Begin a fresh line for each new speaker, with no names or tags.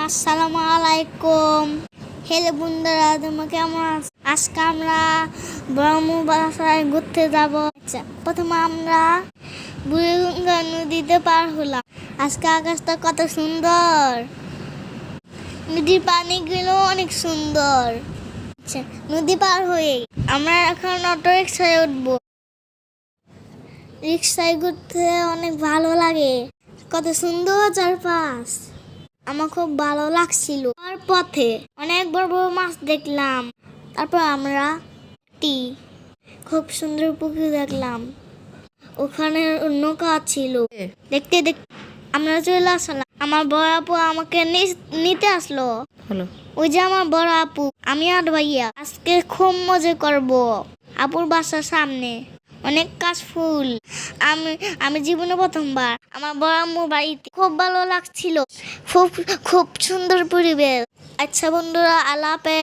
আসসালামু আলাইকুম। হেলে বন্ধুরা, তোমরা কেমন আছো? আজকে আমরা ব্রহ্ম ঘুরতে যাব। আচ্ছা প্রথমে আমরা বুড়িগঙ্গা নদীতে পার হলাম। আজকে আকাশটা কত সুন্দর! নদীর পানিগুলো অনেক সুন্দর। আচ্ছা নদী পার হয়ে আমরা এখন অটো রিক্সায় উঠবো। রিক্সায় ঘুরতে অনেক ভালো লাগে। কত সুন্দর চারপাশ। আমার খুব ভালো লাগছিল। আর পথে অনেক বড় বড় মাছ দেখলাম। তারপর আমরা একটি খুব সুন্দর পুকুর দেখলাম। ওখানে নৌকা ছিল। দেখতে দেখতে আমরা চলে আসলাম। আমার বড় আপু আমাকে নিতে আসলো। ওই যে আমার বড় আপু আমি আর ভাইয়া আজকে খুব মজা করব। আপুর বাসার সামনে। অনেক কাশ ফুল। আমি আমি জীবনে প্রথমবার। আমার বড় আম্মু বাড়িতে খুব ভালো লাগছিল। খুব খুব সুন্দর পরিবেশ। আচ্ছা বন্ধুরা আলাপে